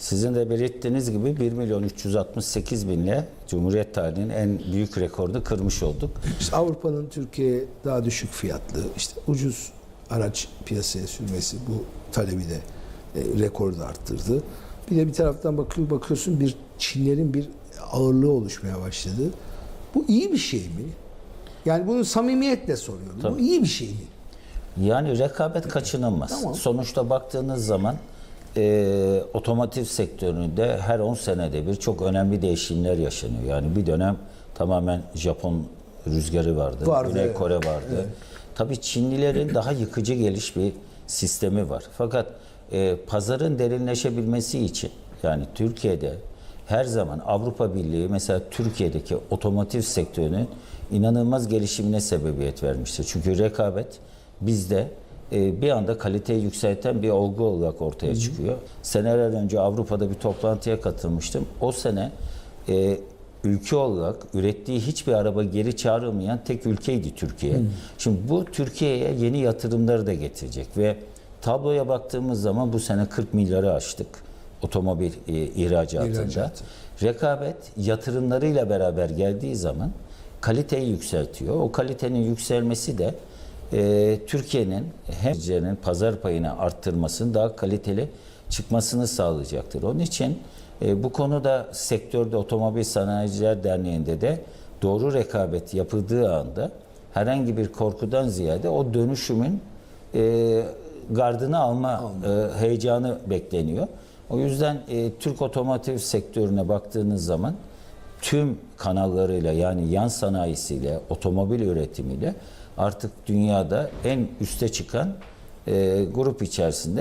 Sizin de belirttiğiniz gibi 1 milyon 368 binle Cumhuriyet tarihinin en büyük rekorunu kırmış olduk. İşte Avrupa'nın Türkiye'ye daha düşük fiyatlı, işte ucuz araç piyasaya sürmesi bu talebi de e, rekoru da arttırdı. Bir de bir taraftan bakıyor, bakıyorsun bir Çinlerin bir ağırlığı oluşmaya başladı. Bu iyi bir şey mi? Yani bunu samimiyetle soruyorum. Bu Tabii. iyi bir şey mi? Yani rekabet kaçınılmaz. Tamam. Sonuçta baktığınız zaman e, otomotiv sektöründe her 10 senede bir çok önemli değişimler yaşanıyor. Yani bir dönem tamamen Japon rüzgarı vardı. Vardı, Güney evet. Kore vardı. Tabii Çinlilerin daha yıkıcı geliş bir sistemi var. Fakat e, pazarın derinleşebilmesi için yani Türkiye'de her zaman Avrupa Birliği mesela Türkiye'deki otomotiv sektörünün inanılmaz gelişimine sebebiyet vermiştir. Çünkü rekabet bizde e, bir anda kaliteyi yükselten bir olgu olarak ortaya çıkıyor. Seneler önce Avrupa'da bir toplantıya katılmıştım. O sene e, ülke olarak ürettiği hiçbir araba geri çağrılmayan tek ülkeydi Türkiye. Şimdi bu Türkiye'ye yeni yatırımları da getirecek ve tabloya baktığımız zaman bu sene 40 milyarı aştık otomobil e, ihracatında. İhracatı. Rekabet yatırımlarıyla beraber geldiği zaman kaliteyi yükseltiyor. O kalitenin yükselmesi de e, Türkiye'nin hem pazar payını arttırmasını daha kaliteli çıkmasını sağlayacaktır. Onun için e, bu konuda sektörde Otomobil Sanayiciler Derneği'nde de doğru rekabet yapıldığı anda herhangi bir korkudan ziyade o dönüşümün e, gardını alma e, heyecanı bekleniyor. O yüzden e, Türk otomotiv sektörüne baktığınız zaman tüm kanallarıyla yani yan sanayisiyle, otomobil üretimiyle artık dünyada en üste çıkan e, grup içerisinde